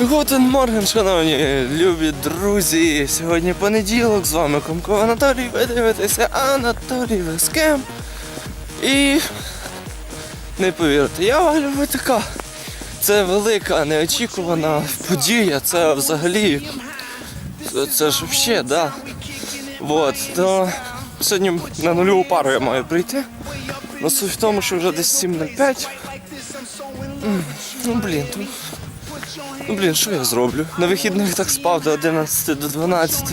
Гутен Морген, шановні любі друзі. Сьогодні понеділок, з вами Комко Анатолій. Ви дивитеся Анатолій Вескем. І не повірте, я валю ВТК. Це велика, неочікувана подія. Це взагалі. Це, ж взагалі, да. Вот, то сьогодні на нульову пару я маю прийти. Но суть в тому, що вже десь 7.05. Ну блін, Ну, блін, що я зроблю? На вихідних так спав до 11 до 12.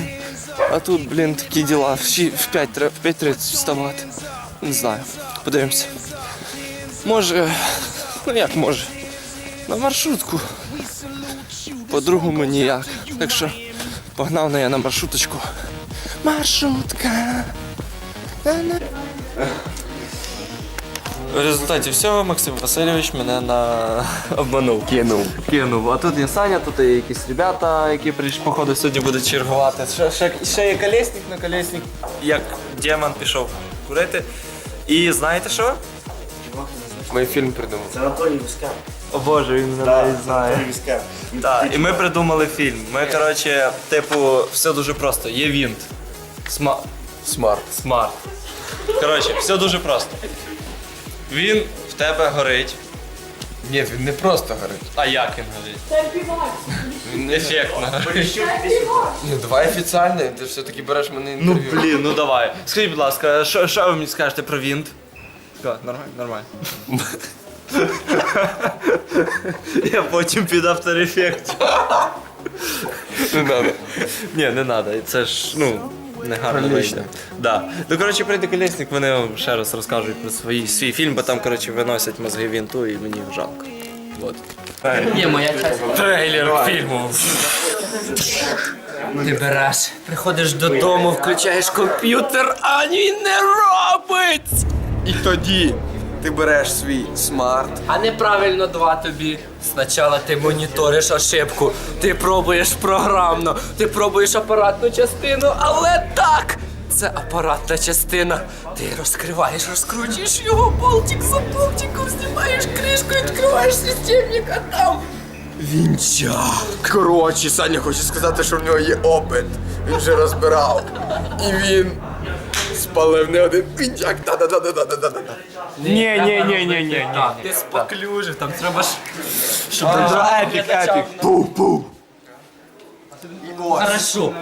А тут, блін, такі діла. В ші- В 5 треба 5.30 вставати. Не знаю. Подивимося. Може. Ну як може? На маршрутку. По-другому ніяк. Так що погнав на я на маршруточку. Маршрутка. В результаті всього Максим Васильович мене на обманув. Кинув. Кинув. А тут є Саня, тут є якісь ребята, які прийшли, походу, сьогодні будуть чергувати. Ще, ще, ще є колесник на колесник, як демон пішов курити. І знаєте що? Ми фільм придумали. Це Анатолій Вискав. О Боже, він мене навіть знає. Так, і ми придумали фільм. Ми, коротше, типу, все дуже просто. Є вінт. Сма... Смарт. Смарт. Коротше, все дуже просто. Він в тебе горить. Ні, він не просто горить. А як він горить? Він ефектно горить. Ну давай офіціально, ти все-таки береш мене Ну інтерв'ю. блін, ну давай. Скажіть, будь ласка, що, що ви мені скажете про вінт? Що, нормально, нормально. Я потім під After Effects. Не надо. Ні, не треба. Це ж, ну, не гарно Прилично. вийде. Да. Ну, коротше, прийде колісник, вони вам ще раз розкажуть про свій, свій фільм, бо там, коротше, виносять мозги вінту і мені жалко. Вот. Є моя часть. Трейлер фільму. Ти береш, приходиш додому, включаєш комп'ютер, а він не робить! І тоді ти береш свій смарт. А неправильно два тобі. Спочатку ти моніториш ошибку, ти пробуєш програмно, ти пробуєш апаратну частину, але так! Це апаратна частина. Ти розкриваєш, розкручуєш його болтик за болтиком, знімаєш кришку, відкриваєш системник, а там. Вінчак. Коротше, Саня хоче сказати, що в нього є опит. Він вже розбирав. І він спалив не один пінчак. Да-да-да-да-да-да-да. Ні, ні, ні, ні, ні. Ти споклюжив, там треба ж. Щоб Епік, епік. Пу-пу. Хорошо.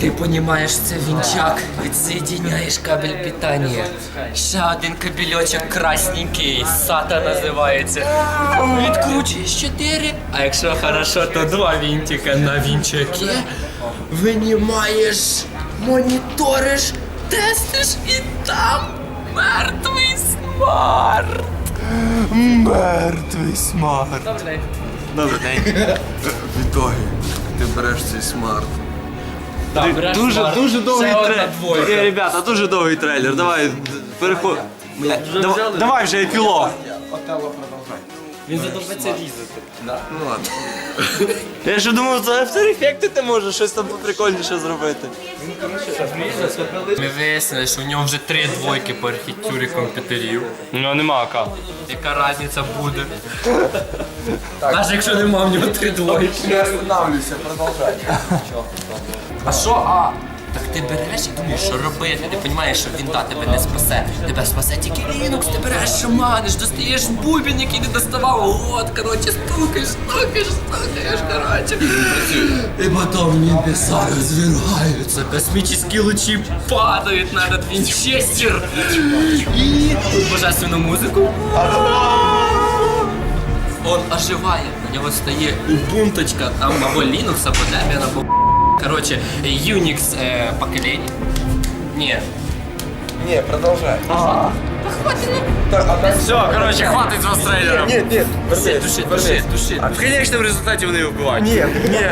Ти понімаєш, це вінчак, відсоединяєш кабель питання. Ще один кабельочок красненький, сата називається. Відкручуєш чотири, а якщо хорошо, то два вінтика на вінчаки. Винімаєш, моніториш, тестиш і там мертвий смарт. Мертвий смарт. Добре. Добрий день. В ітогі ти береш цей смарт. Дуже, дуже довгий Ще одна трейлер. двойка. Е, Ребята, дуже довгий трейлер. Давай, переход. Дав- Давай вже епілог. Він задовбиться різати. Ну ладно. Я ще думав, за After Effects ти можеш щось там поприкольніше зробити. Ми вияснили, що у нього вже три двойки по архітектурі комп'ютерів. Ну нема ка. Яка різниця буде? Навіть якщо нема в нього три двойки. Не останавливайся, продовжай. А що, а? Так ти береш і думаєш, що робити, ти розумієш, що вінта тебе не спасе. Тебе спасе тільки Linux, ти береш шаманиш, достаєш бубін, який не доставав. От, коротше, стукаєш, стукаєш, стукаєш, коротше. І потім небеса розвиваються, космічні лучі падають на этот вінчестер. І божественну музику. Он оживає, на нього стає убунточка, там або Linux, або Debian, або короче, Unix е, покоління. Ні. Ні, продовжай. Все, коротше, хватить з вас трейлера. Ні, ні, Души, души, души, души. В конечному результаті вони вбивають. Ні, ні.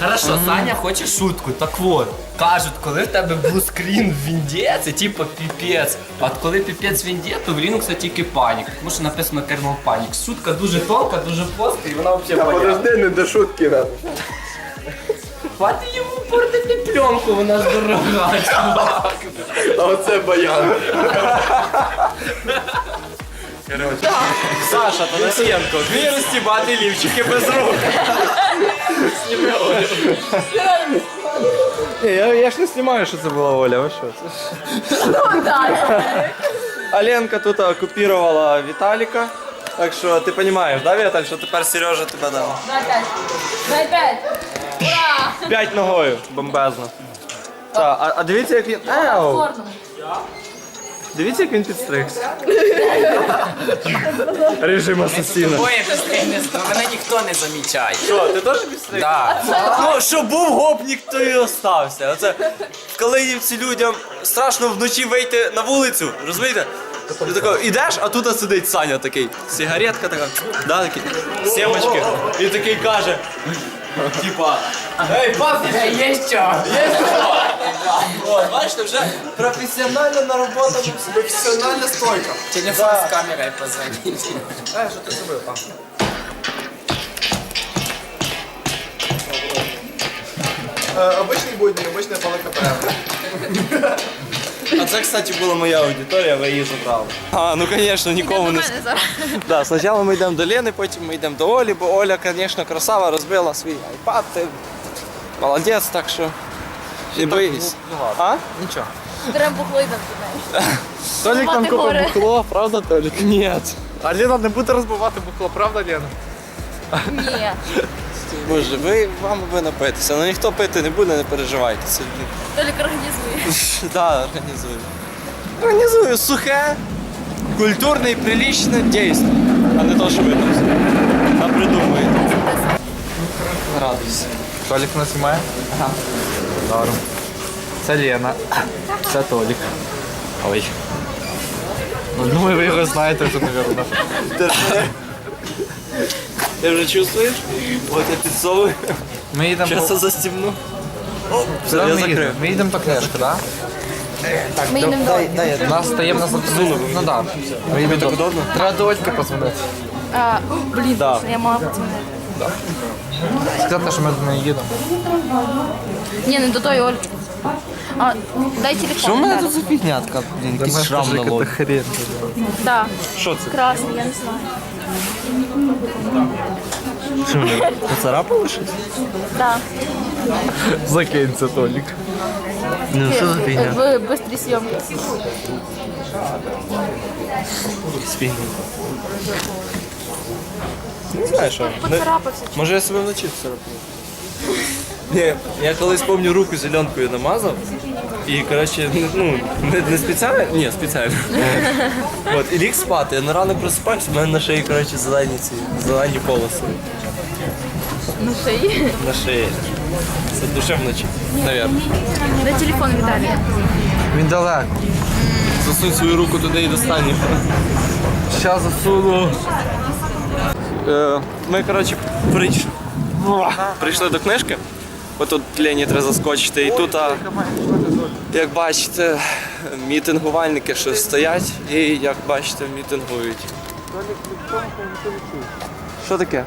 Хорошо, Саня хоче шутку. Так от, кажуть, коли в тебе блускрін в вінді, це типу піпець. А от коли піпець в вінді, то в Linux тільки панік. Тому що написано kernel panic. Шутка дуже тонка, дуже плоска, і вона взагалі понятна. Подожди, не до шутки надо. Хватить йому портити пленку, вона ж дорога, чувак. А оце баян. Саша Танасенко, вміє розтібати лівчики без рук. Я, я ж не знімаю, що це була Оля, ви що? Аленка тут окупувала Віталіка. Так що ти розумієш, да, Віталь, що тепер Сережа тебе дав? Дай пять. Дай пять. Ура! П'ять ногою, бомбезно. Так, а, а дивіться, як він. Порно. Дивіться, як він підстригся. Режим асасіна. Ой, це мене ніхто не замічає. Що, ти теж підстригся? Так. Ну, що був гопнік, то і остався. Оце в Калинівці людям страшно вночі вийти на вулицю, розумієте? Ти тако, ідеш, а тут сидить Саня такий. Сигаретка така, да, такі, сімочки. Він такий каже. Типа, ей, папа, Є що? От, бачите, вже професіонально наработано. Професіональна стойка. Телефон з камерою позвоніть. Е, що ти зробив? А. Е, Обичний будні, обичне палека А це, кстати, була моя аудиторія, ви її забрали. А, ну звісно, нікому не Да, спочатку ми йдемо до Лени, потім ми йдемо до Олі, бо Оля, звісно, красава, розбила свій айпад. Ти молодець, так що. Не боїсь. А? Нічого. Беремо бухло і там Толік там купив горе. бухло, правда, Толік? Ні. А Лена не буде розбивати бухло, правда, Лена? Ні. Боже, ви вам ви напитися. Ну ніхто пити не буде, не переживайте. Це Толік організує. да, організую. Організую сухе, культурне і прилічне дійство. А не то, що ви там собі напридумуєте. Радуйся. Толік нас знімає? Ага. Добре. Це Лена. Це Толік. Ой. Ну, думаю, ви його знаєте вже, мабуть. Ти вже чувствуєш? От я підсовую. Ми їдемо Зараз я по... застібну. О, Куди все, я ми закрив. їдемо? Ми їдемо по книжку, так? Ми йдемо до. У нас стаємо на Ну так. Ми їдемо до... удобно? Треба до Ольки позвонити. А, блін, Да. я мала подзвонити. Сказати, що ми до неї їдемо. Ні, не до тої Ольги. А, дай телефон. Що в мене Віталій. тут за фігнятка? Блін, якийсь шрам на лобі. хрень. Да. Що це? Красний, я не знаю. Що мене? Поцарапало щось? Да. Закинь це, Толік. Ну що за фігня? В бистрій зйомці. Фігня. Не знаю, що. Не- Поцарапався. Може я себе вночі царапнув? Ні, я колись пам'ятаю руку зеленкою намазав. І, коротше, ну, не, не спеціально, ні, спеціально. От, і ліг спати, я на ранок просипаюся, в мене на шиї, коротше, зелені ці, зелені полоси. На шиї. На шиї. Це душе вночі, навірно. Дай телефон Віталія. Він далеко. Засунь свою руку туди і достань. його. Щас засуну. Е, Ми, коротше, прийшли. Прийшли до книжки. Отут Лені треба заскочити. І тут, а, як бачите, мітингувальники що стоять і, як бачите, мітингують. Що таке?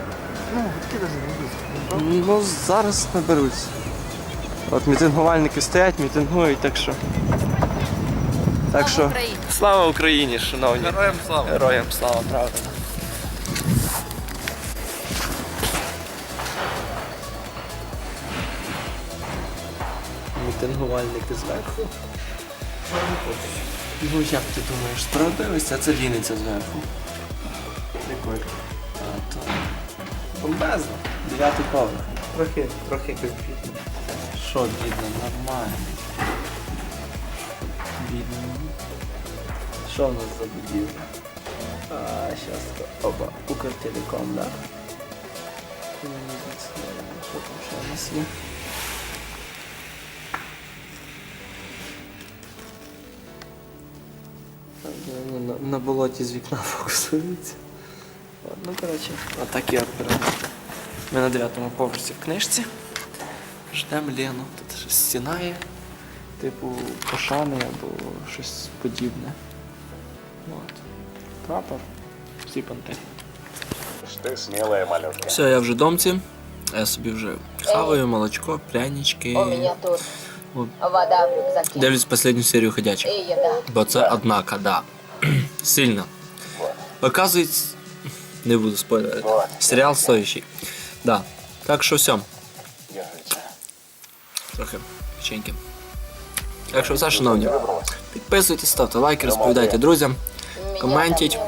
Ну, зараз наберуться. От мітингувальники стоять, мітингують, так що. Так що. Слава Україні, шановні. Героям слава. Героям слава, правда. Мітингувальники зверху. Ну як ти думаєш, справедливість, а це Вінниця зверху. Прикольно. А то. Бомбезно. Дев'ятий поверх. Трохи, трохи бідно. Що бідно, нормально. Бідно. Що в нас за будівля? А, сейчас оба. Укртелеком, да? Що там ще у нас є? Болоті з вікна фокусується. Ну, коротше, отакі оператори. Ми на дев'ятому поверсі в книжці. Ждемо Лену. Тут щось стіна є, типу пошани або щось подібне. От. Прапор. Всі понти. Ты смелая малютка. Все, я вже в домці. Я собі вже хаваю, молочко, прянички. У меня тут вода в рюкзаке Дивлюсь останню серію ходячих. Бо це однака, да. Сильно. Оказується, не буду спойлерити. Серіал стоящий. Да. Так що все. Трохи печеньки. Так що все, шановні. Підписуйтесь, ставте лайки, розповідайте друзям, коментіть.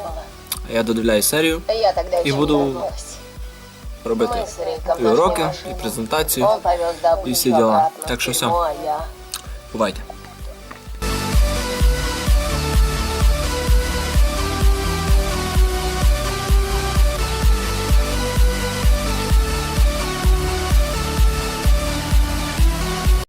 А я додивляю серію Я тогда и еще буду не вернулась. робити Мы с Риком і нашли уроки, машину. і презентацію. Он повез добычу и все дела. обратно Так что в всё. тюрьму, а я Бувайте.